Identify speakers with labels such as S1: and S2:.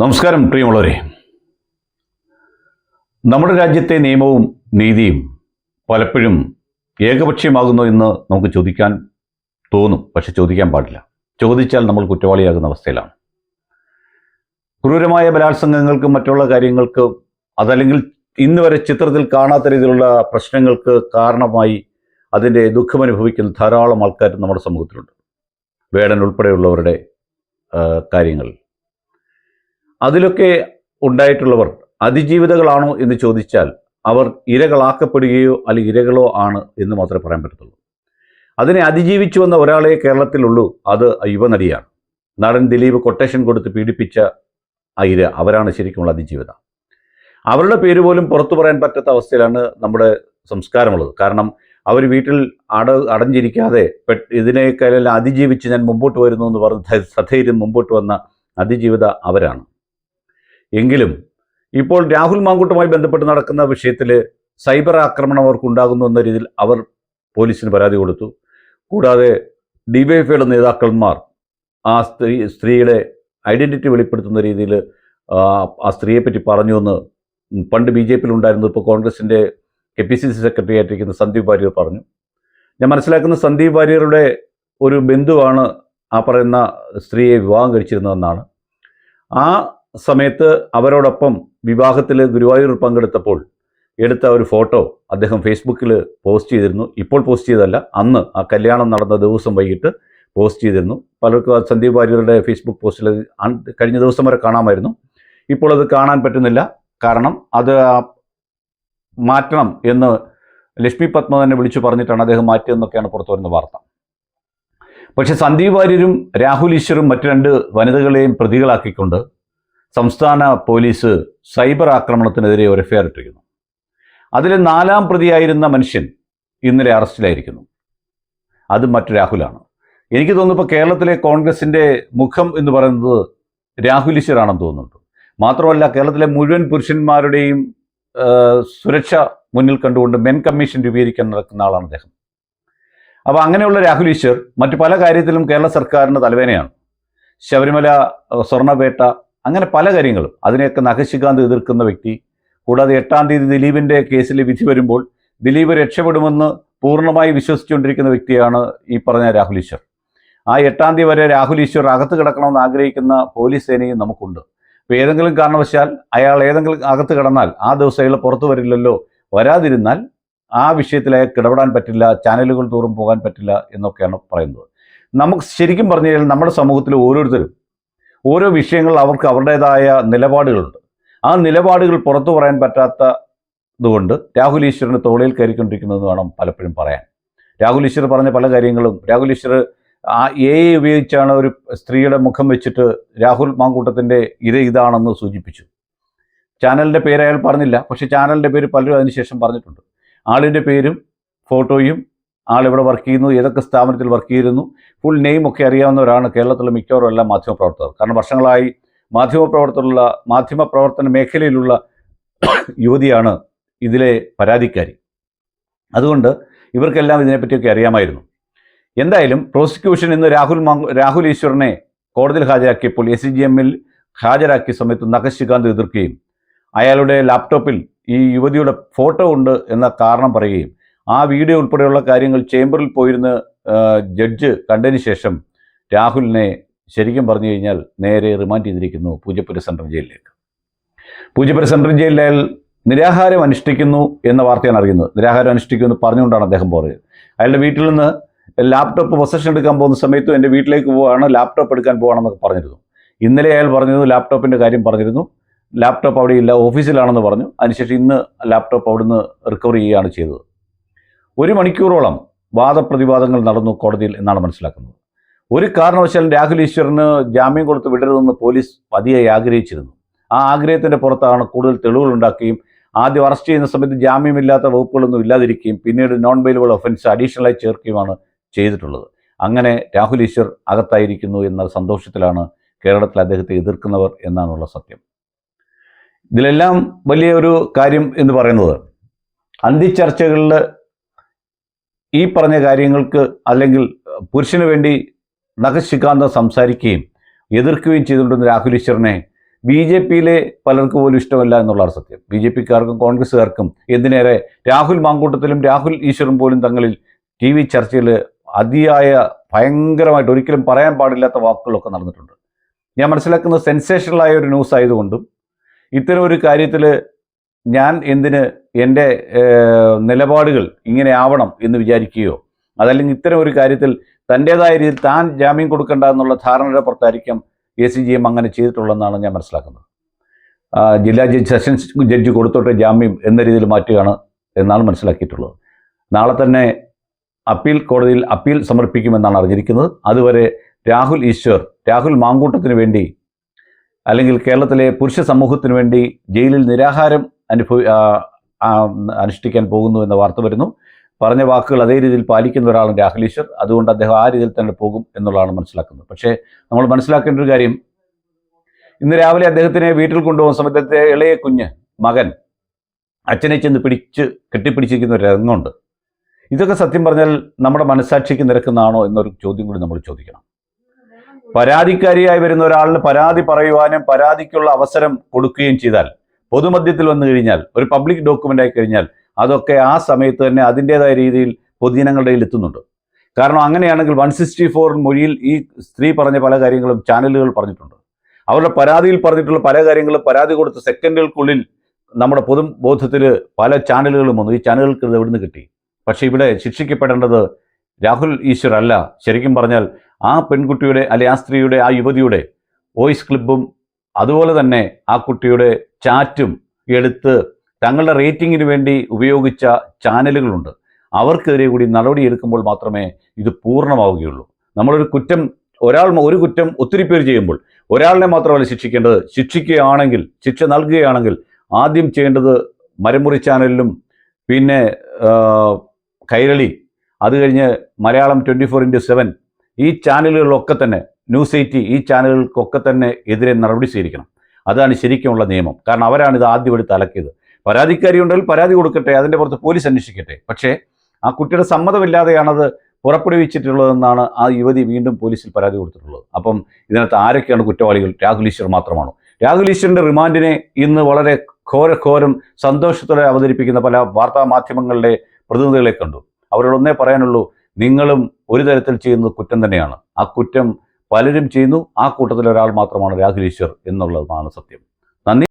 S1: നമസ്കാരം പ്രിയമുള്ളവരെ. നമ്മുടെ രാജ്യത്തെ നിയമവും നീതിയും പലപ്പോഴും ഏകപക്ഷീയമാകുന്നു എന്ന് നമുക്ക് ചോദിക്കാൻ തോന്നും. പക്ഷെ ചോദിക്കാൻ പാടില്ല. ചോദിച്ചാൽ നമ്മൾ കുറ്റവാളിയാകുന്ന അവസ്ഥയിലാണ്. ക്രൂരമായ ബലാത്സംഗങ്ങൾക്കും മറ്റുള്ള കാര്യങ്ങൾക്ക് അതല്ലെങ്കിൽ ഇന്ന് വരെ ചിത്രത്തിൽ കാണാത്ത രീതിയിലുള്ള പ്രശ്നങ്ങൾക്ക് കാരണമായി അതിന്റെ ദുഃഖമനുഭവിക്കുന്ന ധാരാളം ആൾക്കാർ നമ്മുടെ സമൂഹത്തിലുണ്ട്. വേടൻ ഉൾപ്പെടെയുള്ളവരുടെ കാര്യങ്ങളിൽ അതിലൊക്കെ ഉണ്ടായിട്ടുള്ളവർ അതിജീവിതകളാണോ എന്ന് ചോദിച്ചാൽ അവർ ഇരകളാക്കപ്പെടുകയോ അല്ലെങ്കിൽ ഇരകളോ ആണ് എന്ന് മാത്രമേ പറയാൻ പറ്റത്തുള്ളൂ. അതിനെ അതിജീവിച്ചു വന്ന ഒരാളെ കേരളത്തിലുള്ളൂ അത് യുവനടിയാണ് നടൻ ദിലീപ് കൊട്ടേഷൻ കൊടുത്ത് പീഡിപ്പിച്ച ആ ഇര അവരാണ് ശരിക്കുമുള്ള അതിജീവിത. അവരുടെ പേര് പോലും പുറത്തു പറയാൻ പറ്റാത്ത അവസ്ഥയിലാണ് നമ്മുടെ സംസ്കാരമുള്ളത്. കാരണം അവർ വീട്ടിൽ അട അടഞ്ഞിരിക്കാതെ ഇതിനേക്കാളെല്ലാം അതിജീവിച്ച് ഞാൻ മുമ്പോട്ട് വരുന്നു എന്ന് പറഞ്ഞ് സധൈര്യം മുമ്പോട്ട് വന്ന അതിജീവിത അവരാണ്. എങ്കിലും ഇപ്പോൾ രാഹുൽ മാങ്കൂട്ടുമായി ബന്ധപ്പെട്ട് നടക്കുന്ന വിഷയത്തിൽ സൈബർ ആക്രമണം അവർക്കുണ്ടാകുന്നു എന്ന രീതിയിൽ അവർ പോലീസിന് പരാതി കൊടുത്തു. കൂടാതെ ഡിവൈഎഫ്ഐയുടെ നേതാക്കന്മാർ ആ സ്ത്രീ സ്ത്രീയുടെ ഐഡന്റിറ്റി വെളിപ്പെടുത്തുന്ന രീതിയിൽ ആ സ്ത്രീയെപ്പറ്റി പറഞ്ഞു എന്ന് പണ്ട് ബി ജെ പിയിൽ ഉണ്ടായിരുന്നു ഇപ്പോൾ കോൺഗ്രസിന്റെ K P C C secretary ആയിട്ടിരിക്കുന്ന സന്ദീപ് വാര്യർ പറഞ്ഞു. ഞാൻ മനസ്സിലാക്കുന്ന സന്ദീപ് വാര്യരുടെ ഒരു ബന്ധുവാണ് ആ പറയുന്ന സ്ത്രീയെ വിവാഹം കഴിച്ചിരുന്നതെന്നാണ്. ആ സമയത്ത് അവരോടൊപ്പം വിവാഹത്തിൽ ഗുരുവായൂർ പങ്കെടുത്തപ്പോൾ എടുത്ത ഒരു ഫോട്ടോ അദ്ദേഹം ഫേസ്ബുക്കിൽ പോസ്റ്റ് ചെയ്തിരുന്നു. ഇപ്പോൾ പോസ്റ്റ് ചെയ്തല്ല അന്ന് ആ കല്യാണം നടന്ന ദിവസം വൈകിട്ട് പോസ്റ്റ് ചെയ്തിരുന്നു. പലർക്കും സന്ദീപ് വാര്യരുടെ ഫേസ്ബുക്ക് പോസ്റ്റിൽ കഴിഞ്ഞ ദിവസം വരെ കാണാമായിരുന്നു. ഇപ്പോൾ അത് കാണാൻ പറ്റുന്നില്ല. കാരണം അത് മാറ്റണം എന്ന് ലക്ഷ്മി പത്മ തന്നെ വിളിച്ചു പറഞ്ഞിട്ടാണ് അദ്ദേഹം മാറ്റിയതെന്നൊക്കെയാണ് പുറത്തു വരുന്ന വാർത്ത. പക്ഷെ സന്ദീപ് വാര്യരും രാഹുൽ ഈശ്വറും മറ്റു രണ്ട് വനിതകളെയും പ്രതികളാക്കിക്കൊണ്ട് സംസ്ഥാന പോലീസ് സൈബർ ആക്രമണത്തിനെതിരെ ഒരു എഫ്ഐആർ ഇട്ടിരിക്കുന്നു. അതിൽ നാലാം പ്രതിയായിരുന്ന മനുഷ്യൻ ഇന്നലെ അറസ്റ്റിലായിരിക്കുന്നു. അത് മറ്റു രാഹുലാണ്. എനിക്ക് തോന്നുന്നു ഇപ്പോൾ കേരളത്തിലെ കോൺഗ്രസിന്റെ മുഖം എന്ന് പറയുന്നത് രാഹുൽ ഈശ്വരാണെന്ന് തോന്നുന്നുണ്ട്. മാത്രമല്ല കേരളത്തിലെ മുഴുവൻ പുരുഷന്മാരുടെയും സുരക്ഷ മുന്നിൽ കണ്ടുകൊണ്ട് മെൻ കമ്മീഷൻ രൂപീകരിക്കാൻ നടക്കുന്ന ആളാണ് അദ്ദേഹം. അപ്പോൾ അങ്ങനെയുള്ള രാഹുൽ ഈശ്വർ മറ്റു പല കാര്യത്തിലും കേരള സർക്കാരിന് തലവേനയാണ് ശബരിമല സ്വർണപേട്ട അങ്ങനെ പല കാര്യങ്ങളും. അതിനെയൊക്കെ നഖശികാന്ത് എതിർക്കുന്ന വ്യക്തി കൂടാതെ എട്ടാം തീയതി ദിലീപിന്റെ കേസിൽ വിധി വരുമ്പോൾ ദിലീപ് രക്ഷപ്പെടുമെന്ന് പൂർണമായി വിശ്വസിച്ചുകൊണ്ടിരിക്കുന്ന വ്യക്തിയാണ് ഈ പറഞ്ഞ രാഹുൽ ഈശ്വർ. ആ എട്ടാം തീയതി വരെ രാഹുൽ ഈശ്വർ അകത്ത് കിടക്കണമെന്ന് ആഗ്രഹിക്കുന്ന പോലീസ് സേനയും നമുക്കുണ്ട്. അപ്പോൾ ഏതെങ്കിലും കാരണവശാൽ അയാൾ ഏതെങ്കിലും അകത്ത് കിടന്നാൽ ആ ദിവസം അയാൾ പുറത്തു വരില്ലല്ലോ വരാതിരുന്നാൽ ആ വിഷയത്തിൽ അയാൾക്ക് ഇടപെടാൻ പറ്റില്ല ചാനലുകൾ തോറും പോകാൻ പറ്റില്ല എന്നൊക്കെയാണ് പറയുന്നത്. നമുക്ക് ശരിക്കും പറഞ്ഞു കഴിഞ്ഞാൽ നമ്മുടെ സമൂഹത്തിൽ ഓരോരുത്തരും ഓരോ വിഷയങ്ങൾ അവർക്ക് അവരുടേതായ നിലപാടുകളുണ്ട്. ആ നിലപാടുകൾ പുറത്തു പറയാൻ പറ്റാത്ത ഇതുകൊണ്ട് രാഹുൽ ഈശ്വറിന് തോളിൽ കയറിക്കൊണ്ടിരിക്കുന്നതെന്ന് വേണം പലപ്പോഴും പറയാൻ. രാഹുൽ ഈശ്വർ പറഞ്ഞ പല കാര്യങ്ങളും. രാഹുൽ ഈശ്വർ ആ എ ഉപയോഗിച്ചാണ് ഒരു സ്ത്രീയുടെ മുഖം വെച്ചിട്ട് രാഹുൽ മാങ്കൂട്ടത്തിന്റെ ഇത് ഇതാണെന്ന് സൂചിപ്പിച്ചു. ചാനലിന്റെ പേര് അയാൾ പറഞ്ഞില്ല. പക്ഷേ ചാനലിന്റെ പേര് പലരും അതിനുശേഷം പറഞ്ഞിട്ടുണ്ട്. ആളിന്റെ പേരും ഫോട്ടോയും ആൾ ഇവിടെ വർക്ക് ചെയ്യുന്നു ഏതൊക്കെ സ്ഥാപനത്തിൽ വർക്ക് ചെയ്തിരുന്നു ഫുൾ നെയിം ഒക്കെ അറിയാവുന്നവരാണ് കേരളത്തിലെ മിക്കവാറും എല്ലാ മാധ്യമപ്രവർത്തകർ. കാരണം വർഷങ്ങളായി മാധ്യമപ്രവർത്തകരുള്ള മാധ്യമപ്രവർത്തന മേഖലയിലുള്ള യുവതിയാണ് ഇതിലെ പരാതിക്കാരി. അതുകൊണ്ട് ഇവർക്കെല്ലാം ഇതിനെപ്പറ്റിയൊക്കെ അറിയാമായിരുന്നു. എന്തായാലും പ്രോസിക്യൂഷൻ ഇന്ന് രാഹുൽ രാഹുൽ ഈശ്വറിനെ കോടതിയിൽ ഹാജരാക്കിയപ്പോൾ എസ് സി ജി എമ്മിൽ ഹാജരാക്കിയ സമയത്ത് നഖശ്രീകാന്ത് എതിർക്കുകയും അയാളുടെ ലാപ്ടോപ്പിൽ ഈ യുവതിയുടെ ഫോട്ടോ ഉണ്ട് എന്ന കാരണം പറയുകയും ആ വീഡിയോ ഉൾപ്പെടെയുള്ള കാര്യങ്ങൾ ചേംബറിൽ പോയിരുന്ന് ജഡ്ജ് കണ്ടതിന് ശേഷം രാഹുലിനെ ശരിക്കും പറഞ്ഞു കഴിഞ്ഞാൽ നേരെ റിമാൻഡ് ചെയ്തിരിക്കുന്നു പൂജപ്പുര സെൻട്രൽ ജയിലിലേക്ക്. പൂജപ്പുര സെൻട്രൽ ജയിലിൽ നിരാഹാരം അനുഷ്ഠിക്കുന്നു എന്ന വാർത്തയാണ് അറിയുന്നത്. നിരാഹാരം അനുഷ്ഠിക്കുന്നു എന്ന് പറഞ്ഞുകൊണ്ടാണ് അദ്ദേഹം പറയുന്നത് അയാളുടെ വീട്ടിൽ നിന്ന് ലാപ്ടോപ്പ് പൊസഷൻ എടുക്കാൻ പോകുന്ന സമയത്തും എന്റെ വീട്ടിലേക്ക് പോവുകയാണ് ലാപ്ടോപ്പ് എടുക്കാൻ പോകണമെന്നൊക്കെ പറഞ്ഞിരുന്നു. ഇന്നലെ അയാൾ പറഞ്ഞിരുന്നു ലാപ്ടോപ്പിന്റെ കാര്യം പറഞ്ഞിരുന്നു. ലാപ്ടോപ്പ് അവിടെ ഇല്ല ഓഫീസിലാണെന്ന് പറഞ്ഞു. അതിനുശേഷം ഇന്ന് ലാപ്ടോപ്പ് അവിടുന്ന് റിക്കവർ ചെയ്യുകയാണ് ചെയ്തത്. ഒരു മണിക്കൂറോളം വാദപ്രതിവാദങ്ങൾ നടന്നു കോടതിയിൽ എന്നാണ് മനസ്സിലാക്കുന്നത്. ഒരു കാരണവശാലും രാഹുൽ ഈശ്വറിന് ജാമ്യം കൊടുത്ത് വിടരുതെന്ന് പോലീസ് പതിയായി ആഗ്രഹിച്ചിരുന്നു. ആ ആഗ്രഹത്തിന്റെ പുറത്താണ് കൂടുതൽ തെളിവുകൾ ഉണ്ടാക്കുകയും ആദ്യം അറസ്റ്റ് ചെയ്യുന്ന സമയത്ത് ജാമ്യമില്ലാത്ത വകുപ്പുകളൊന്നും ഇല്ലാതിരിക്കുകയും പിന്നീട് നോൺ ബെയിലബിൾ ഒഫൻസ് അഡീഷണലായി ചേർക്കുകയുമാണ് ചെയ്തിട്ടുള്ളത്. അങ്ങനെ രാഹുൽ ഈശ്വർ അകത്തായിരിക്കുന്നു എന്ന സന്തോഷത്തിലാണ് കേരളത്തിൽ അദ്ദേഹത്തെ എതിർക്കുന്നവർ എന്നാണുള്ള സത്യം. ഇതിലെല്ലാം വലിയ ഒരു കാര്യം എന്ന് പറയുന്നത്. അന്തിച്ചർച്ചകളിൽ ഈ പറഞ്ഞ കാര്യങ്ങൾക്ക് അല്ലെങ്കിൽ പുരുഷന് വേണ്ടി നഖശികാന്തം സംസാരിക്കുകയും എതിർക്കുകയും ചെയ്തുകൊണ്ടിരുന്ന രാഹുൽ ഈശ്വറിനെ ബി ജെ പിയിലെ പലർക്കും പോലും ഇഷ്ടമല്ല എന്നുള്ളതാണ് സത്യം. ബി ജെ പിക്കാർക്കും കോൺഗ്രസ്സുകാർക്കും എന്തിനേറെ രാഹുൽ മാങ്കൂട്ടത്തിലും രാഹുൽ ഈശ്വറും പോലും തങ്ങളിൽ ടി വി ചർച്ചയിൽ അതിയായ ഭയങ്കരമായിട്ട് ഒരിക്കലും പറയാൻ പാടില്ലാത്ത വാക്കുകളൊക്കെ നടന്നിട്ടുണ്ട്. ഞാൻ മനസ്സിലാക്കുന്നത് സെൻസേഷണലായ ഒരു ന്യൂസ് ആയതുകൊണ്ടും ഇത്തരം ഒരു കാര്യത്തിൽ ഞാൻ എന്തിന് എന്റെ നിലപാടുകൾ ഇങ്ങനെ ആവണം എന്ന് വിചാരിക്കുകയോ അതല്ലെങ്കിൽ ഇത്തരം ഒരു കാര്യത്തിൽ തന്റേതായ രീതിയിൽ താൻ ജാമ്യം കൊടുക്കേണ്ട എന്നുള്ള ധാരണയുടെ പുറത്തായിരിക്കാം എ സി ജി എം അങ്ങനെ ചെയ്തിട്ടുള്ളതെന്നാണ് ഞാൻ മനസ്സിലാക്കുന്നത്. ജില്ലാ ജഡ്ജ് സെഷൻസ് ജഡ്ജ് കൊടുത്തോട്ടെ ജാമ്യം എന്ന രീതിയിൽ മാറ്റുകയാണ് എന്നാണ് മനസ്സിലാക്കിയിട്ടുള്ളത്. നാളെ തന്നെ അപ്പീൽ കോടതിയിൽ അപ്പീൽ സമർപ്പിക്കുമെന്നാണ് അറിഞ്ഞിരിക്കുന്നത്. അതുവരെ രാഹുൽ ഈശ്വർ രാഹുൽ മാങ്കൂട്ടത്തിന് വേണ്ടി അല്ലെങ്കിൽ കേരളത്തിലെ പുരുഷ സമൂഹത്തിന് വേണ്ടി ജയിലിൽ നിരാഹാരം അനുഭവി അനുഷ്ഠിക്കാൻ പോകുന്നു എന്ന വാർത്ത വരുന്നു. പറഞ്ഞ വാക്കുകൾ അതേ രീതിയിൽ പാലിക്കുന്ന ഒരാളാണ് രാഹുൽ ഈശ്വർ. അതുകൊണ്ട് അദ്ദേഹം ആ രീതിയിൽ തന്നെ പോകും എന്നുള്ളതാണ് മനസ്സിലാക്കുന്നത്. പക്ഷേ നമ്മൾ മനസ്സിലാക്കേണ്ട ഒരു കാര്യം. ഇന്ന് രാവിലെ അദ്ദേഹത്തിനെ വീട്ടിൽ കൊണ്ടുപോകുന്ന സമയത്ത് ഇളയ കുഞ്ഞ് മകൻ അച്ഛനെ ചെന്ന് പിടിച്ച് കെട്ടിപ്പിടിച്ചിരിക്കുന്ന ഒരു രംഗമുണ്ട്. ഇതൊക്കെ സത്യം പറഞ്ഞാൽ നമ്മുടെ മനസ്സാക്ഷിക്ക് നിരക്കുന്നതാണോ എന്നൊരു ചോദ്യം കൂടി നമ്മൾ ചോദിക്കണം. പരാതിക്കാരിയായി വരുന്ന ഒരാളിന് പരാതി പറയുവാനും പരാതിക്കുള്ള അവസരം കൊടുക്കുകയും ചെയ്താൽ പൊതുമധ്യത്തിൽ വന്നു കഴിഞ്ഞാൽ ഒരു പബ്ലിക് ഡോക്യുമെന്റ് ആയി കഴിഞ്ഞാൽ അതൊക്കെ ആ സമയത്ത് തന്നെ അതിന്റേതായ രീതിയിൽ പൊതുജനങ്ങളുടെ കയ്യിൽ എത്തുന്നുണ്ട്. കാരണം അങ്ങനെയാണെങ്കിൽ വൺ സിക്സ്റ്റി ഫോർ മൊഴിയിൽ ഈ സ്ത്രീ പറഞ്ഞ പല കാര്യങ്ങളും ചാനലുകൾ പറഞ്ഞിട്ടുണ്ട്. അവരുടെ പരാതിയിൽ പറഞ്ഞിട്ടുള്ള പല കാര്യങ്ങളും പരാതി കൊടുത്ത സെക്കൻഡുകൾക്കുള്ളിൽ നമ്മുടെ പൊതു ബോധത്തിൽ പല ചാനലുകളും വന്നു. ഈ ചാനലുകൾക്ക് ഇത് എവിടുന്ന് കിട്ടി? പക്ഷേ ഇവിടെ ശിക്ഷിക്കപ്പെടേണ്ടത് രാഹുൽ ഈശ്വർ അല്ല. ശരിക്കും പറഞ്ഞാൽ ആ പെൺകുട്ടിയുടെ അല്ലെ ആ സ്ത്രീയുടെ ആ യുവതിയുടെ വോയിസ് ക്ലിപ്പും അതുപോലെ തന്നെ ആ കുട്ടിയുടെ ചാറ്റും എടുത്ത് തങ്ങളുടെ റേറ്റിംഗിന് വേണ്ടി ഉപയോഗിച്ച ചാനലുകളുണ്ട്. അവർക്കെതിരെ കൂടി നടപടിയെടുക്കുമ്പോൾ മാത്രമേ ഇത് പൂർണമാവുകയുള്ളൂ. നമ്മളൊരു കുറ്റം ഒരാൾ ഒരു കുറ്റം ഒത്തിരി പേര് ചെയ്യുമ്പോൾ ഒരാളിനെ മാത്രമല്ല ശിക്ഷിക്കേണ്ടത്. ശിക്ഷിക്കുകയാണെങ്കിൽ ശിക്ഷ നൽകുകയാണെങ്കിൽ ആദ്യം ചെയ്യേണ്ടത് മരമുറി ചാനലിലും പിന്നെ കൈരളി അത് കഴിഞ്ഞ് Malayalam twenty four into seven ഈ ചാനലുകളിലൊക്കെ തന്നെ ന്യൂസ് എയ്റ്റി ഈ ചാനലുകൾക്കൊക്കെ തന്നെ എതിരെ നടപടി സ്വീകരിക്കണം. അതാണ് ശരിക്കുമുള്ള നിയമം. കാരണം അവരാണ് ഇത് ആദ്യം എടുത്ത് അലക്കിയത്. പരാതിക്കാരി ഉണ്ടെങ്കിൽ പരാതി കൊടുക്കട്ടെ അതിന്റെ പുറത്ത് പോലീസ് അന്വേഷിക്കട്ടെ. പക്ഷേ ആ കുട്ടിയുടെ സമ്മതമില്ലാതെയാണത് പുറപ്പെടുവിച്ചിട്ടുള്ളതെന്നാണ് ആ യുവതി വീണ്ടും പോലീസിൽ പരാതി കൊടുത്തിട്ടുള്ളത്. അപ്പം ഇതിനകത്ത് ആരൊക്കെയാണ് കുറ്റവാളികൾ? രാഹുൽ ഈശ്വർ മാത്രമാണോ? രാഹുൽ ഈശ്വറിന്റെ റിമാൻഡിനെ ഇന്ന് വളരെ ഘോരഘോരം സന്തോഷത്തോടെ അവതരിപ്പിക്കുന്ന പല വാർത്താ മാധ്യമങ്ങളുടെ പ്രതിനിധികളെ കണ്ടു. അവരോടൊന്നേ പറയാനുള്ളൂ നിങ്ങളും ഒരു തരത്തിൽ ചെയ്യുന്നത് കുറ്റം തന്നെയാണ്. ആ കുറ്റം പലരും ചെയ്യുന്നു. ആ കൂട്ടത്തിൽ ഒരാൾ മാത്രമാണ് രാഹുൽ ഈശ്വർ എന്നുള്ളതാണ് സത്യം.